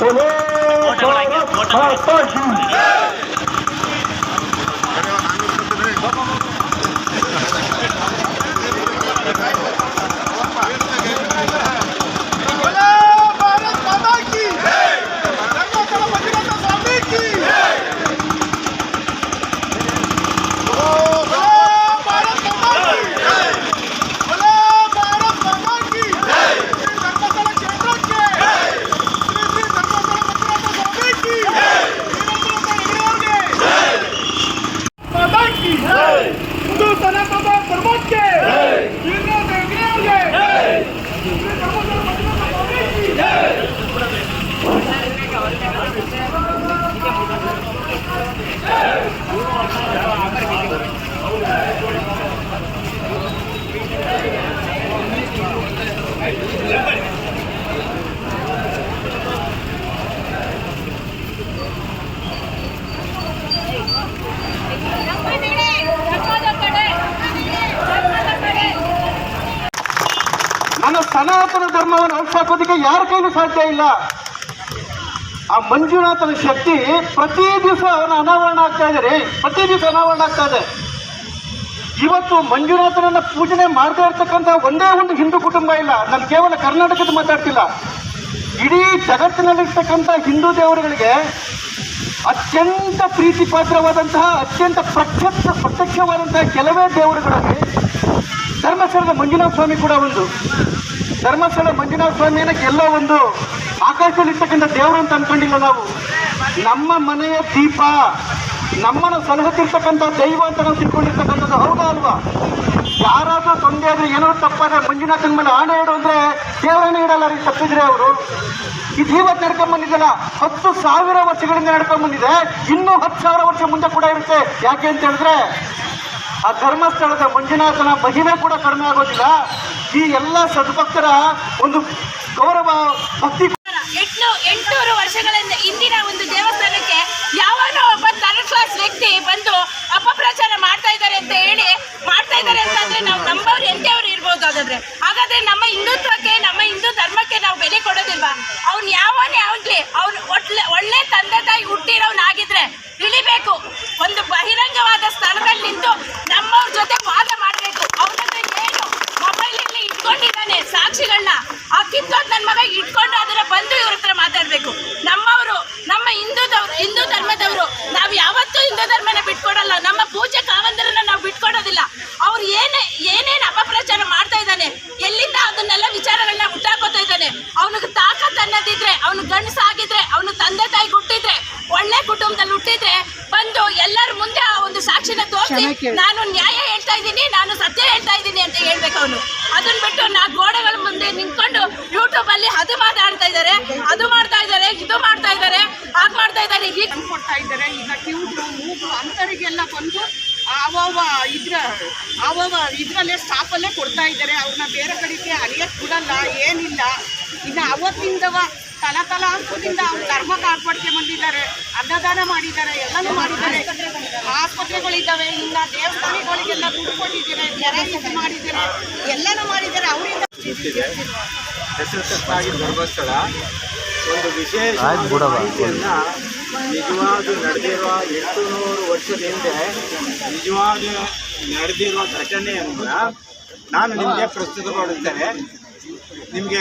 Hello, Party! ಸನಾತನ ಧರ್ಮಕ್ಕೆ ವೀರೇಂದ್ರನಾಥ ಹೆಗಡೆಯವ್ರಿಗೆ ಶ್ರೀ ಧರ್ಮಸ್ಥಳ ಮಂಜುನಾಥ ಸ್ವಾಮಿ की ನನ್ನ ಸನಾತನ ಧರ್ಮವನ್ನು ಅಳಿಸಾಕೋದಕ್ಕೆ ಯಾರ ಕೈಲೂ ಸಾಧ್ಯ ಇಲ್ಲ. ಆ ಮಂಜುನಾಥನ ಶಕ್ತಿ ಪ್ರತಿ ದಿವಸ ಅವನ ಅನಾವರಣ ಆಗ್ತಾ ಇದೆ ಪ್ರತಿ ದಿವಸ ಅನಾವರಣ ಆಗ್ತಾ ಇದೆ. ಇವತ್ತು ಮಂಜುನಾಥನನ್ನ ಪೂಜನೆ ಮಾಡದೇ ಇರ್ತಕ್ಕಂಥ ಒಂದೇ ಒಂದು ಹಿಂದೂ ಕುಟುಂಬ ಇಲ್ಲ. ನಾನು ಕೇವಲ ಕರ್ನಾಟಕದ ಮಾತಾಡ್ತಿಲ್ಲ. ಇಡೀ ಜಗತ್ತಿನಲ್ಲಿರ್ತಕ್ಕಂಥ ಹಿಂದೂ ದೇವರುಗಳಿಗೆ ಅತ್ಯಂತ ಪ್ರೀತಿ ಪಾತ್ರವಾದಂತಹ ಅತ್ಯಂತ ಪ್ರತ್ಯಕ್ಷ, ಪ್ರತ್ಯಕ್ಷವಾದಂತಹ ಕೆಲವೇ ದೇವರುಗಳಲ್ಲಿ ಧರ್ಮಸ್ಥಳದ ಮಂಜುನಾಥ ಸ್ವಾಮಿ ಕೂಡ ಒಂದು. ಧರ್ಮಸ್ಥಳ ಮಂಜುನಾಥ ಸ್ವಾಮಿಯನ್ನ ಎಲ್ಲ ಒಂದು ಆಕಾಶದಲ್ಲಿರ್ತಕ್ಕಂಥ ದೇವರು ಅಂತ ಅನ್ಕೊಂಡಿಲ್ಲ ನಾವು? ನಮ್ಮ ಮನೆಯ ದೀಪ, ನಮ್ಮನ್ನು ಸಲಹುತ್ತಿರ್ತಕ್ಕಂಥ ದೈವ ಅಂತ ನಾವು ತಿಳ್ಕೊಂಡಿರ್ತಕ್ಕಂಥದ್ದು ಹೌದಾ ಅಲ್ವಾ? ಯಾರಾದ್ರೂ ತೊಂದರೆ ಆದ್ರೆ ಏನೋ ತಪ್ಪಾದ್ರೆ ಮಂಜುನಾಥನ ಮೇಲೆ ಆಣೆ ಇಡು ಅಂದ್ರೆ ದೇವರನ್ನ ಇಡಲ್ಲ ರೀ ತಪ್ಪಿದ್ರೆ ಅವರು. ಈ ಇವತ್ತು ನಡ್ಕೊಂಡ್ ಬಂದಿದ್ದಲ್ಲ ಹತ್ತು ಸಾವಿರ ವರ್ಷಗಳಿಂದ ನಡ್ಕೊಂಡ್ ಬಂದಿದೆ, ಇನ್ನೂ ಹತ್ತು ಸಾವಿರ ವರ್ಷ ಮುಂದೆ ಕೂಡ ಇರುತ್ತೆ. ಯಾಕೆ ಅಂತ ಹೇಳಿದ್ರೆ, ಆ ಧರ್ಮಸ್ಥಳದ ಮಂಜುನಾಥನ ಮಹಿಮೆ ಕೂಡ ಕಡಿಮೆ ಆಗೋದಿಲ್ಲ. ಈ ಎಲ್ಲ ಸದ್ಭಕ್ತರ ಒಂದು ಗೌರವ ಭಕ್ತಿ ಎಂಟು ಎಂಟುನೂರು ವರ್ಷಗಳಿಂದ ಇಂದಿನ ಒಂದು ದೇವಸ್ಥಾನಕ್ಕೆ ಯಾವನೋ ಒಬ್ಬ ಥರ್ಡ್ ಕ್ಲಾಸ್ ವ್ಯಕ್ತಿ ಬಂದು ಅಪಪ್ರಚಾರ ಮಾಡ್ತಾ ಇದ್ದಾರೆ ಅಂತ ಹೇಳಿ ಮಾಡ್ತಾ ಇದ್ದಾರೆ ಅಂತಂದ್ರೆ ನಾವು ನಂಬೋರು ಎಂತೆಯವರು ಇರ್ಬೋದು ಹಾಗಾದ್ರೆ ಹಾಗಾದ್ರೆ ನಮ್ಮ ಹಿಂದುತ್ವಕ್ಕೆ ನಮ್ಮ ಹಿಂದೂ ಧರ್ಮಕ್ಕೆ ನಾವು ಬೆಲೆ ಕೊಡೋದಿಲ್ವಾ ಅವ್ನು ಯಾವನೇ ಆಗ್ಲಿ ಅವ್ನು ಒಳ್ಳೆ ಒಳ್ಳೆ ತಂದೆ ತಾಯಿ ಹುಟ್ಟಿರೋನಾಗಿದ್ರೆ ಇಳಿಬೇಕು ಒಂದು ಬಹಿರಂಗವಾದ ಸ್ಥಳದಲ್ಲಿ ನಿಂತು ನಮ್ಮವ್ರ ಜೊತೆ ವಾದ ಮಾಡಬೇಕು ಅವನ ಏನು ಮೊಬೈಲ್ ಇಲ್ಲಿ ಇಟ್ಕೊಂಡಿದ್ದಾನೆ ಸಾಕ್ಷಿಗಳನ್ನ ಆ ಕಿತ್ತೋದ್ ನನ್ನ ಮಗ ಇಟ್ಕೊಂಡು ಅದನ್ನ ಬಂದು ಇವ್ರ ಹತ್ರ ಮಾತಾಡ್ಬೇಕು ನಮ್ಮವರು ನಮ್ಮ ಹಿಂದೂದವ್ರು ಹಿಂದೂ ಧರ್ಮದವರು ನಾವು ಯಾವತ್ತೂ ಹಿಂದೂ ಧರ್ಮನ ಬಿಟ್ಕೊಡಲ್ಲ ನಮ್ಮ ಪೂಜೆ ಕಾವಂದರನ್ನ ನಾವು ಬಿಟ್ಕೊಡೋದಿಲ್ಲ ಅವ್ರು ಏನೇ ಏನೇನು ಅಪಪ್ರಚಾರ ಮಾಡ್ತಾ ಇದ್ದಾನೆ ಎಲ್ಲಿಂದ ಅದನ್ನೆಲ್ಲ ವಿಚಾರಗಳನ್ನ ಹುಟ್ಟಾಕೋತಾ ಇದ್ದಾನೆ ಅವನಿಗೆ ತಾಕತ್ ಅನ್ನೋದಿದ್ರೆ ಅವನು ಗಂಡಸಾಗಿದ್ರೆ ಅವನು ತಂದೆ ತಾಯಿ ಹುಟ್ಟಿದ್ರೆ ಒಳ್ಳೆ ಕುಟುಂಬದಲ್ಲಿ ಹುಟ್ಟಿದ್ರೆ ಬಂದು ಎಲ್ಲರ ಮುಂದೆ ಆ ಒಂದು ಸಾಕ್ಷಿನ ತೋರಿಸಿ ನಾನು ನ್ಯಾಯ ಹೇಳ್ತಾ ಇದ್ದೀನಿ ನಾನು ಸತ್ಯ ಹೇಳ್ತಾ ಇದ್ದೀನಿ ಅಂತ ಹೇಳ್ಬೇಕು ಅವನು. ಅದನ್ನ ಬಿಟ್ಟು ನಾ ಗೋಡೆಗಳ ಮುಂದೆ ನಿಂತ್ಕೊಂಡು ಯೂಟ್ಯೂಬ್ ಅಲ್ಲಿ ಅದು ಮಾತಾಡ್ತಾ ಇದ್ದಾರೆ ಅದು ಮಾಡ್ತಾ ಇದ್ದಾರೆ ಇದು ಮಾಡ್ತಾ ಇದ್ದಾರೆ ಹಾಗೆ ಮಾಡ್ತಾ ಇದ್ದಾರೆ ಹೀಗೆ ಕೊಡ್ತಾ ಇದ್ದಾರೆ. ಈಗ ಕಿವುಡು ಮೂಗು ಅಂತರಿಗೆಲ್ಲ ಬಂದು ಅವಾವ ಇದ್ರ ಅವಾವ ಇದರಲ್ಲೇ ಸ್ಟಾಪಲ್ಲೇ ಕೊಡ್ತಾ ಇದ್ದಾರೆ. ಅವ್ರನ್ನ ಬೇರೆ ಕಡೆಗೆ ಅರಿಯಕ್ಕೆ ಬಿಡಲ್ಲ ಏನಿಲ್ಲ. ಇನ್ನು ಅವತ್ತಿಂದವ ತಲ ತಲಾಂತರದಿಂದ ಅವ್ರು ಧರ್ಮ ಕಾಪಾಡ್ಕೆ ಬಂದಿದ್ದಾರೆ ಅನ್ನದಾನ ಮಾಡಿದ್ದಾರೆ ಎಲ್ಲನೂ ಮಾಡಿದ್ದಾರೆ. ಆಸ್ಪತ್ರೆಗಳಿದ್ದಾವೆ ಇನ್ನು ದೇವಸ್ಥಾನಗಳಿಗೆಲ್ಲ ದುಡ್ಡು ಕೊಟ್ಟಿದ್ದಾರೆ ನೆರೆ ಮಾಡಿದ್ದಾರೆ ಎಲ್ಲನೂ ಮಾಡಿದ್ದಾರೆ. ಅವರಿಂದ ಧರ್ಮಸ್ಥಳ ಒಂದು ವಿಶೇಷ ಮಾಹಿತಿಯನ್ನ ನಿಜವಾದ ನಡೆದಿರುವ ಎಂಟು ನೂರು ವರ್ಷದ ಹಿಂದೆ ನಿಜವಾದ ನಡೆದಿರುವ ಘಟನೆಯನ್ನ ನಾನು ನಿಮಗೆ ಪ್ರಸ್ತುತಪಡಿಸ್ತೇನೆ. ನಿಮಗೆ